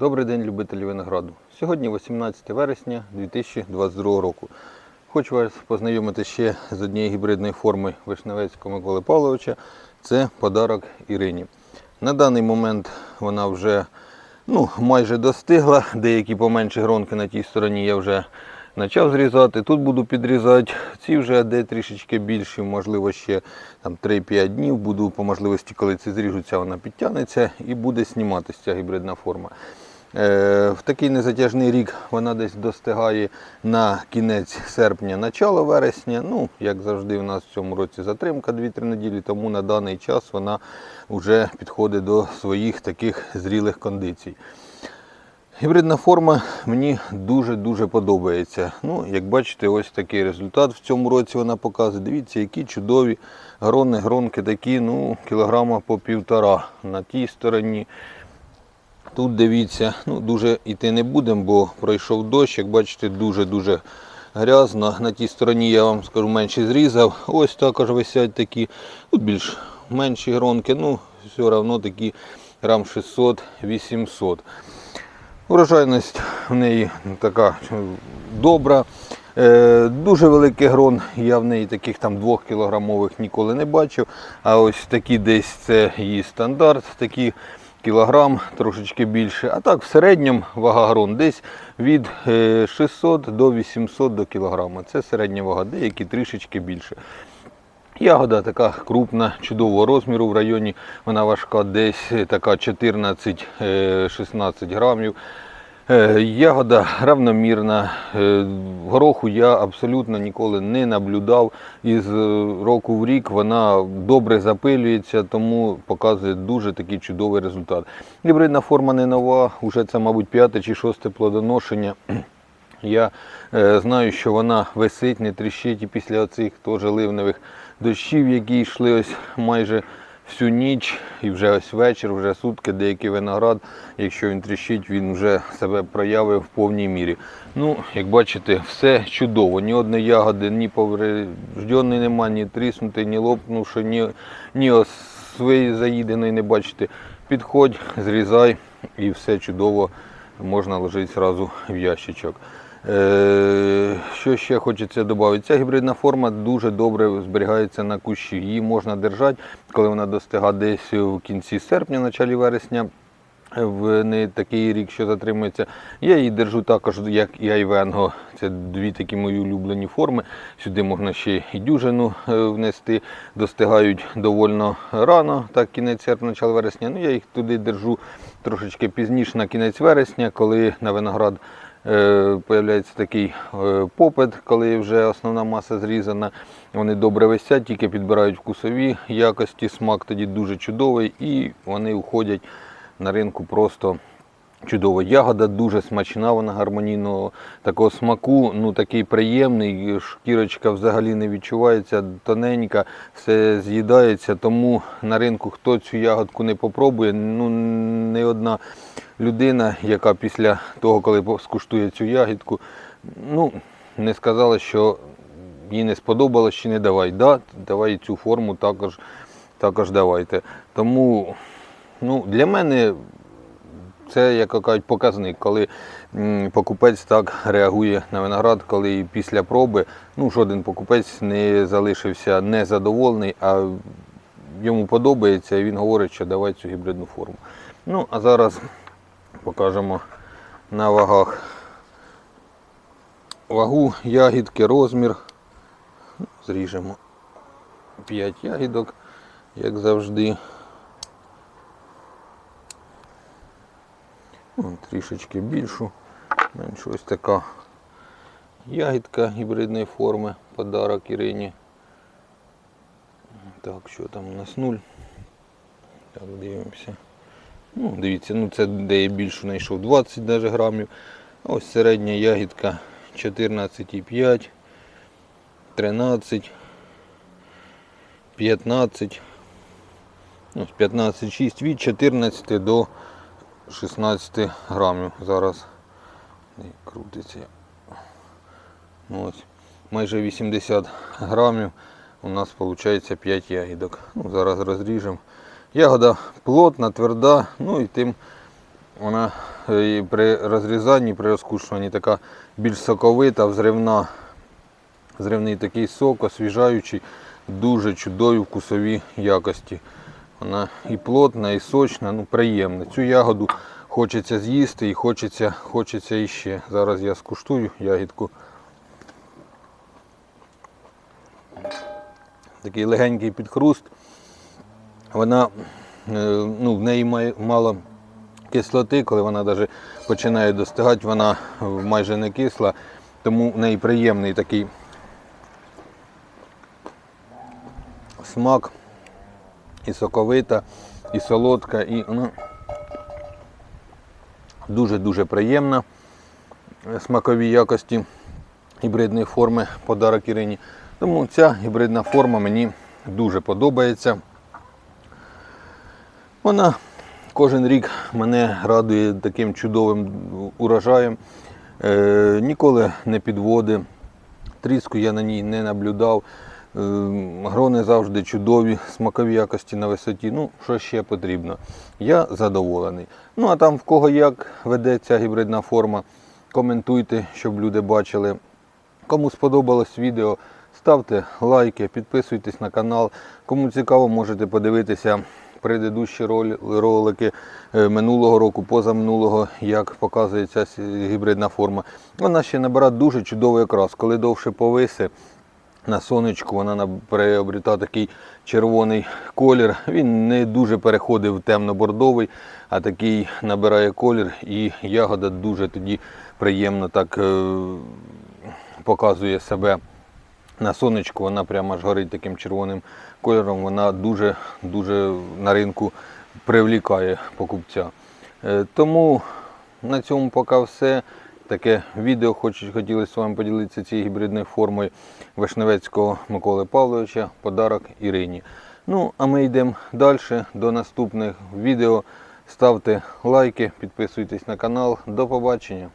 Добрий день, любителі винограду. Сьогодні 18 вересня 2022 року. Хочу вас познайомити ще з однією гібридної форми Вишневецького Миколи Павловича. Це подарок Ірині. На даний момент вона вже ну, майже достигла. Деякі поменші гронки на тій стороні я вже почав зрізати. Тут буду підрізати. Ці вже де трішечки більші, можливо, ще там 3-5 днів. Буду по можливості, коли це зріжуться, вона підтягнеться і буде зніматися ця гібридна форма. Е, В такий незатяжний рік вона десь достигає на кінець серпня, начало вересня. Ну, як завжди, у нас в цьому році затримка 2-3 неділі, тому на даний час вона вже підходить до своїх таких зрілих кондицій. Гібридна форма мені дуже-дуже подобається. Ну, як бачите, ось такий результат в цьому році вона показує. Дивіться, які чудові грони, гронки такі, ну, кілограма по півтора на тій стороні. Тут дивіться, ну дуже йти не будемо, бо пройшов дощ, як бачите, дуже-дуже грязно. На тій стороні я вам скажу менше зрізав. Ось також висять такі, тут більш менші гронки, ну все одно такі грам 600-800. Урожайність в неї така добра. Е, Дуже великий грон, я в неї таких там 2 кілограмових ніколи не бачив. А ось такі десь це її стандарт, такі кілограм, трошечки більше. А так в середньому вага грон десь від е, 600 до 800 до кілограма. Це середня вага, деякі трішечки більше. Ягода така крупна, чудового розміру в районі. Вона важка десь така 14-16 грамів. Е, Ягода равномірна. Е, Гороху я абсолютно ніколи не наблюдав. Із е, року в рік вона добре запилюється, тому показує дуже такий чудовий результат. Гібридна форма не нова, вже це, мабуть, п'яте чи шосте плодоношення. Я знаю, що вона висить, не тріщить і після оцих теж ливневих дощів, які йшли ось майже всю ніч і вже ось вечір, вже сутки, деякий виноград, якщо він тріщить, він вже себе проявив в повній мірі. Ну, як бачите, все чудово. Ні одної ягоди, ні поврежденої нема, ні тріснутої, ні лопнувши, ні, ні своєї заїденої не бачите. Підходь, зрізай і все чудово можна ложити одразу в ящичок. Е, Що ще хочеться додати? Ця гібридна форма дуже добре зберігається на кущі. Її можна держати, коли вона достигає десь в кінці серпня, началі вересня. В не такий рік, що затримується. Я її держу також, як і Айвенго. Це дві такі мої улюблені форми. Сюди можна ще і дюжину е, внести. Достигають довольно рано, так кінець серпня, начало вересня. Ну я їх туди держу трошечки пізніше на кінець вересня, коли на виноград появляється такий е, попит, коли вже основна маса зрізана. Вони добре висять, тільки підбирають вкусові якості. Смак тоді дуже чудовий і вони уходять на ринку просто чудово. Ягода дуже смачна, вона гармонійного такого смаку, ну такий приємний. Шкірочка взагалі не відчувається, тоненька, все з'їдається. Тому на ринку хто цю ягодку не попробує, ну не одна людина, яка після того, коли скуштує цю ягідку, ну не сказала, що їй не сподобалось чи не давай. Да, давай цю форму також, також давайте. Тому ну, для мене це як кажуть, показник, коли покупець так реагує на виноград, коли після проби ну, жоден покупець не залишився незадоволений, а йому подобається і він говорить, що давай цю гібридну форму. Ну, а зараз покажемо на вагах вагу, ягідки, розмір. Зріжемо 5 ягідок, як завжди. Вон Трішечки більшу, меншу ось така ягідка гібридної форми, подарок Ірині. Так, що там у нас нуль. Так, дивимося. Ну, дивіться, ну це де я більшу знайшов 20 даже грамів. А ось середня ягідка 14,5, 13, 15, ну, 15,6 від 14 до 16 грамів. Зараз крутиться. Ну, ось, майже 80 грамів. У нас виходить 5 ягідок. Ну, зараз розріжемо. Ягода плотна, тверда, ну і тим Вона е, і при розрізанні, при розкушуванні така більш соковита, взривна. Зривний такий сок, освіжаючий, дуже чудові вкусові якості. Вона і плотна, і сочна, ну приємна. Цю ягоду хочеться з'їсти і хочеться, хочеться іще. Зараз я скуштую ягідку. Такий легенький підхруст. Вона, е, ну, в неї має мало кислоти, коли вона навіть починає достигати, вона майже не кисла, тому в неї приємний такий смак, і соковита, і солодка, і дуже-дуже приємна. Смакові якості гібридної форми подарок Ірині. Тому ця гібридна форма мені дуже подобається. Вона кожен рік мене радує таким чудовим урожаєм. Е, ніколи не підводить. Тріску я на ній не наблюдав. Е, Грони завжди чудові, смакові якості на висоті. Ну, що ще потрібно. Я задоволений. Ну, а там в кого як ведеться гібридна форма, коментуйте, щоб люди бачили. Кому сподобалось відео, ставте лайки, підписуйтесь на канал. Кому цікаво, можете подивитися предыдущі ролики е, минулого року, позаминулого, як показується гібридна форма. Вона ще набирає дуже чудовий окрас. Коли довше повиси, на сонечку вона наб- такий червоний колір. Він не дуже переходить в темно-бордовий, а такий набирає колір і ягода дуже тоді приємно так е, показує себе на сонечку. Вона прямо аж горить таким червоним кольором. Вона дуже дуже на ринку привлікає покупця. Е, Тому на цьому поки все. Таке відео хоч, хотілося з вами поділитися цією гібридною формою Вишневецького Миколи Павловича, подарок Ірині. Ну, а ми йдемо далі до наступних відео. Ставте лайки, підписуйтесь на канал. До побачення.